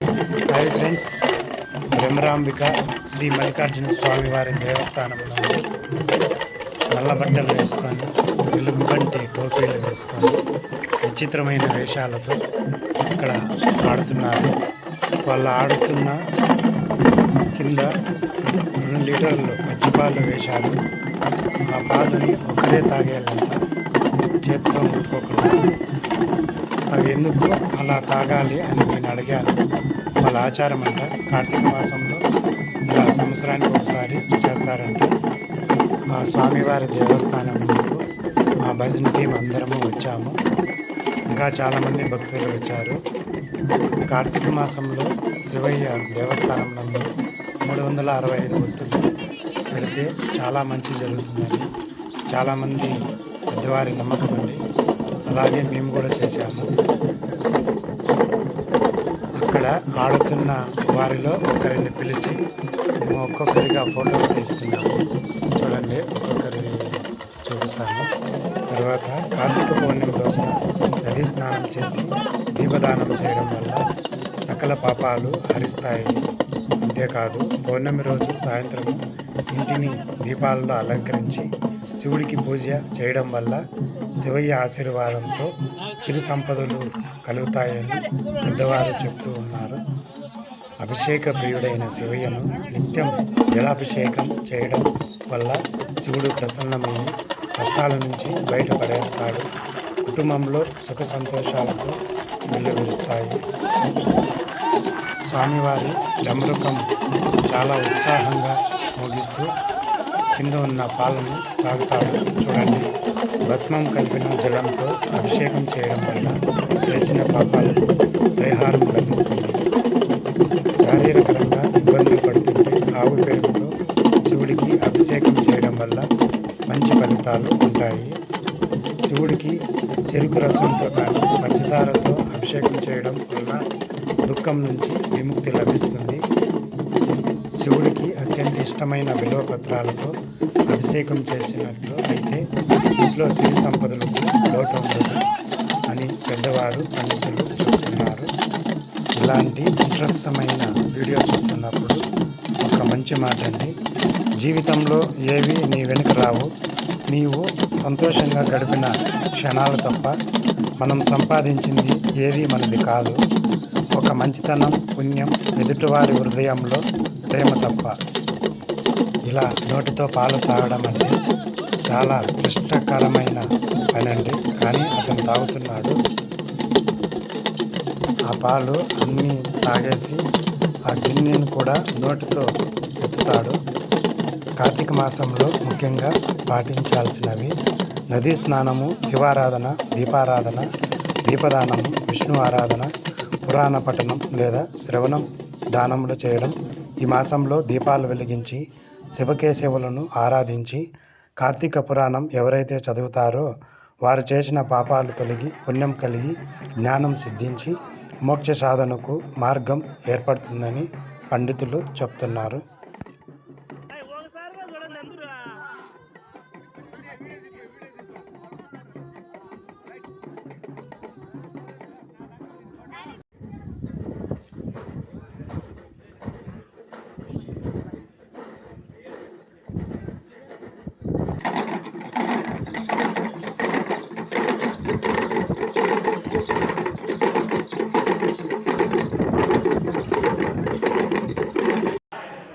Hi friends Brahmarambika Shri Mallikarjuna స్వామి వారి దేవస్థానంలో నల్ల బట్టలు వేసుకొని వెలుగుబంటి టోపీలు వేసుకొని విచిత్రమైన వేషాలతో ఇక్కడ ఆడుతున్నారు. వాళ్ళు ఆడుతున్న కింద రెండు లీటర్లు మజ్జిపాలు వేశారు. ఆ పాలని ఒకరే తాగేయాలంట. చేత్తో ముట్టుకోకుండా అవి ఎందుకు అలా తాగాలి అని నేను అడిగాను. వాళ్ళ ఆచారం అంట కార్తీక మాసంలో ఇలా సంవత్సరానికి ఒకసారి చేస్తారంట. మా స్వామివారి దేవస్థానం మా భజన టీం అందరము వచ్చాము. ఇంకా చాలామంది భక్తులు వచ్చారు. కార్తీక మాసంలో శివయ్య దేవస్థానం నందు మూడు వందల అరవై ఐదు భక్తులు పెడితే చాలా మంచి జరుగుతుందని. చాలామంది వారి నమ్మకం అండి అలాగే మేము కూడా చేశాము. అక్కడ ఆడుతున్న వారిలో ఒకరిని పిలిచి మేము ఒక్కొక్కరిగా ఫోటోలు తీసుకున్నాము. చూడండి ఒక్కొక్కరిని చూపిస్తాను. తర్వాత కార్తీక పౌర్ణమి రోజున నదీ స్నానం చేసి దీపదానం చేయడం వల్ల సకల పాపాలు హరిస్తాయి. అంతేకాదు పౌర్ణమి రోజు సాయంత్రం ఇంటిని దీపాలతో అలంకరించి శివుడికి పూజ చేయడం వల్ల శివయ్య ఆశీర్వాదంతో సిరి సంపదలు కలుగుతాయని పెద్దవారు చెప్తూ ఉన్నారు. అభిషేక ప్రియుడైన శివయ్యను నిత్యం జలాభిషేకం చేయడం వల్ల శివుడు ప్రసన్నమైన కష్టాల నుంచి బయటపడేస్తాడు. కుటుంబంలో సుఖ సంతోషాలతో వెల్లువిరుస్తాయి స్వామివారి డమరుకం చాలా ఉత్సాహంగా ముగిస్తూ కింద ఉన్న పాలను తాగుతాడు. చూడండి. భస్మం కలిపిన జలంతో అభిషేకం చేయడం వల్ల చేసిన పాపాలకు పరిహారం లభిస్తుంది. శారీరకంగా ఇబ్బందులు పడుతుంటే ఆవు పేరుతో శివుడికి అభిషేకం చేయడం వల్ల మంచి ఫలితాలు ఉంటాయి. శివుడికి చెరుకు రసంతో కానీ పంచదారతో అభిషేకం చేయడం వల్ల దుఃఖం నుంచి విముక్తి లభిస్తుంది. శివుడికి అత్యంత ఇష్టమైన విలువ పత్రాలతో అభిషేకం చేసినట్లు అయితే ఇంట్లో సిరి సంపదలకు లోటు ఉండదు అని పెద్దవారు పండితులు చెబుతున్నారు. ఇలాంటి ఇంట్రెస్టమైన వీడియో చూస్తున్నప్పుడు ఒక మంచి మాట అండి. జీవితంలో ఏవి నీ వెనుక రావు నీవు సంతోషంగా గడిపిన క్షణాలు తప్ప మనం సంపాదించింది ఏది మనది కాదు. ఒక మంచితనం పుణ్యం ఎదుటివారి హృదయంలో ప్రేమ తప్ప ఇలా నోటితో పాలు తాగడం అంటే చాలా క్లిష్టకరమైన పని అండి కానీ అతను తాగుతున్నాడు. ఆ పాలు అన్నీ తాగేసి ఆ గిన్నెను కూడా నోటితో ఎత్తుతాడు. కార్తీక మాసంలో ముఖ్యంగా పాటించాల్సినవి నదీ స్నానము శివారాధన దీపారాధన దీపదానము విష్ణు ఆరాధన పురాణ పఠనం లేదా శ్రవణం దానములు చేయడం ఈ మాసంలో దీపాలు వెలిగించి శివకేశవులను ఆరాధించి కార్తీక పురాణం ఎవరైతే చదువుతారో వారు చేసిన పాపాలు తొలగి పుణ్యం కలిగి జ్ఞానం సిద్ధించి మోక్ష సాధనకు మార్గం ఏర్పడుతుందని పండితులు చెప్తున్నారు.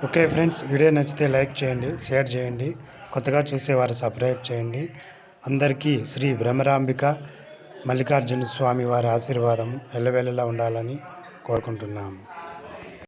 ఓకే ఫ్రెండ్స్ వీడియో నచ్చితే లైక్ చేయండి షేర్ చేయండి కొత్తగా చూసేవారు సబ్స్క్రైబ్ చేయండి. అందరికీ శ్రీ బ్రహ్మరాంబిక మల్లికార్జున స్వామి వారి ఆశీర్వాదం ఎల్లవెల్లలా ఉండాలని కోరుకుంటున్నాము.